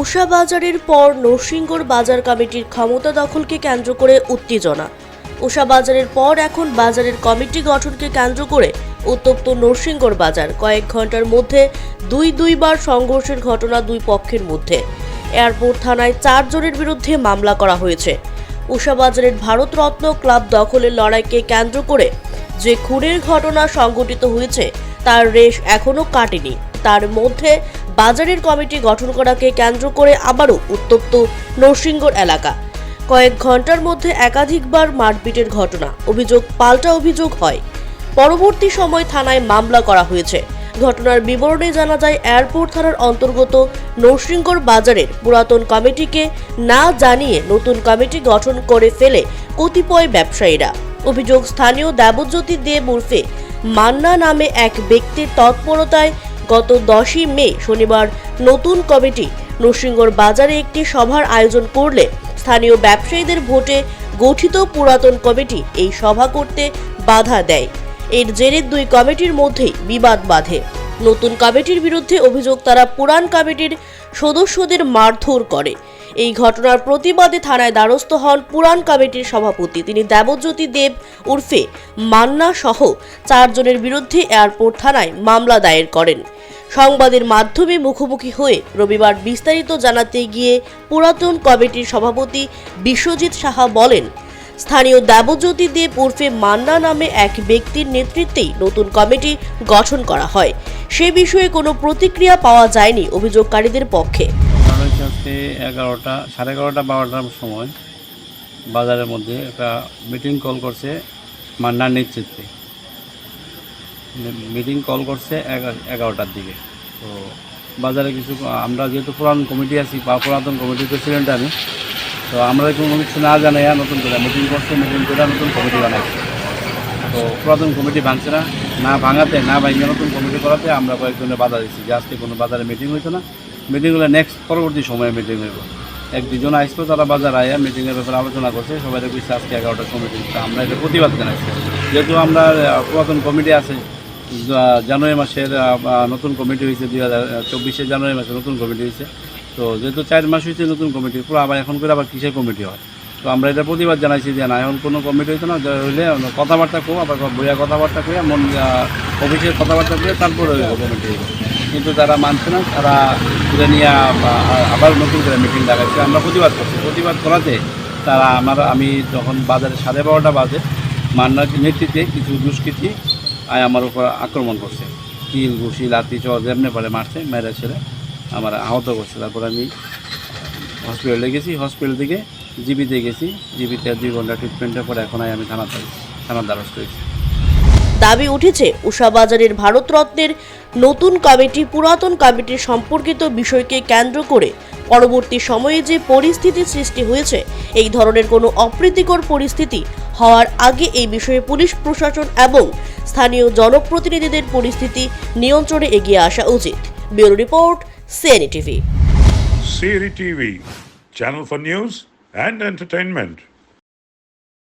উষা বাজারের পর নরসিংগড় বাজার কমিটির ক্ষমতা দখলকে কেন্দ্র করে উত্তেজনা। উষা বাজারের পর এখন বাজারের কমিটি গঠনকে কেন্দ্র করে উত্তপ্ত নরসিংগড় বাজার। কয়েক ঘণ্টার মধ্যে দুই দুইবার সংঘর্ষের ঘটনা দুই পক্ষের মধ্যে। এয়ারপোর্ট থানায় চারজনের বিরুদ্ধে মামলা করা হয়েছে। উষা বাজারের ভারতরত্ন ক্লাব দখলের লড়াইকে কেন্দ্র করে যে খুনের ঘটনা সংঘটিত হয়েছে, তার রেশ এখনও কাটেনি। তার মধ্যে বাজারের কমিটি গঠন করাকে কেন্দ্র করে আবারও উত্তপ্ত নরসিংগড় এলাকা। কয়েক ঘণ্টার মধ্যে একাধিকবার মারপিটের ঘটনা, অভিযোগ, পাল্টা অভিযোগ হয়। পরবর্তী সময় থানায় মামলা করা হয়েছে। ঘটনার বিবরণে জানা যায়, এয়ারপোর্ট থানার অন্তর্গত নরসিংগড় বাজারের পুরাতন কমিটিকে না জানিয়ে নতুন কমিটি গঠন করে ফেলে কতিপয় ব্যবসায়ীরা। অভিযোগ স্থানীয় দেবজ্যোতি দেব উর্ফে মান্না নামে এক ব্যক্তির তৎপরতায় গত দশই মে শনিবার নতুন কমিটি নরসিংহর বাজারে একটি সভার আয়োজন করলে স্থানীয় ব্যবসায়ীদের ভোটে গঠিত পুরাতন কমিটি এই সভা করতে বাধা দেয়। এর জেরে দুই কমিটির মধ্যেই বিবাদ বাঁধে। নতুন কমিটির বিরুদ্ধে অভিযোগ, তারা পুরান কমিটির সদস্যদের মারধর করে। এই ঘটনার প্রতিবাদে থানায় দ্বারস্থ হন পুরান কমিটির সভাপতি। তিনি দেবজ্যোতি দেব উর্ফে মান্না সহ চারজনের বিরুদ্ধে এয়ারপোর্ট থানায় মামলা দায়ের করেন। সংবাদের মাধ্যমে মুখোমুখি হয়ে রবিবার বিস্তারিত জানাতে গিয়ে পুরাতন কমিটির সভাপতি বিশ্বজিৎ সাহা বলেন, স্থানীয় দেবজ্যোতি দেব উর্ফে মান্না নামে এক ব্যক্তির নেতৃত্বেই নতুন কমিটি গঠন করা হয়। সে বিষয়ে কোনো প্রতিক্রিয়া পাওয়া যায়নি অভিযোগকারীদের পক্ষে। আজকে এগারোটা, সাড়ে এগারোটা, বারোটার সময় বাজারের মধ্যে একটা মিটিং কল করছে মান্নার নেতৃত্বে। মিটিং কল করছে এগা- এগারোটার দিকে। তো বাজারে কিছু, আমরা যেহেতু পুরান কমিটি আছি, বা পুরাতন কমিটির প্রেসিডেন্ট আমি, তো আমরা কোনো কিছু না জানাই নতুন করে মিটিং করছে মিটিং করে নতুন কমিটি বানাইছি। তো পুরাতন কমিটি ভাঙছে না না ভাঙাতে, না ভাঙিয়ে নতুন কমিটি করাতে আমরা কয়েকজনের বাধা দিচ্ছি যে আজকে কোনো বাজারে মিটিং হইতো না মিটিং হলে নেক্সট পরবর্তী সময়ে মিটিং হইব এক দুজন আসতো তারা বাজার আয়া মিটিংয়ের ব্যাপারে আলোচনা করছে। সবাই দেখছি আজকে এগারোটার সময় মিটিং আমরা এটা প্রতিবাদ জানাইছি যেহেতু আমরা পুরাতন কমিটি আছে জানুয়ারি মাসের নতুন কমিটি হয়েছে, দুই হাজার চব্বিশে জানুয়ারি মাসে নতুন কমিটি হয়েছে। তো যেহেতু চার মাস হয়েছে নতুন কমিটি পুরো আবার এখন করে আবার কিসের কমিটি হয়? তো আমরা এটা প্রতিবাদ জানাইছি যে না, এখন কোনো কমিটি হইতো না হইলে কথাবার্তা কো আবার বইয়া কথাবার্তা কইয়া, মন অফিসের কথাবার্তা কইয়া তারপরে কমিটি কিন্তু তারা মানছে না, তারা এটা নিয়ে আবার- নতুন করে মিটিং ডাকাচ্ছে আমরা প্রতিবাদ করছি। প্রতিবাদ করাতে তারা আমার, আমি যখন বাজারে সাড়ে বারোটা বাজে মান্নার নেতৃত্বে কিছু দুষ্কৃতী আয় আমার উপর আক্রমণ করছে। কিল ঘুষি লাতি চ যেমনি পারে মারছে, মেরে ছেড়ে আমার আহত করছে। তারপর আমি হসপিটালে গেছি। হসপিটাল থেকে জিবিতে গেছি। জিবিতে দুই ঘণ্টা ট্রিটমেন্টের পরে এখন আমি থানাতে থানার দ্বারস্থ হয়েছি। দাবি উঠেছে উষা বাজারের ভারতরত্নের নতুন কমিটি পুরাতন কমিটির সম্পর্কিত বিষয়কে কেন্দ্র করে পরবর্তী সময়ে যে পরিস্থিতি সৃষ্টি হয়েছে এই ধরনের কোনো অপ্রীতিকর পরিস্থিতি হওয়ার আগে এই বিষয়ে পুলিশ প্রশাসন এবং স্থানীয় জনপ্রতিনিধিদের পরিস্থিতি নিয়ন্ত্রণে এগিয়ে আসা উচিত bureau report CNE TV TV, channel for news and entertainment.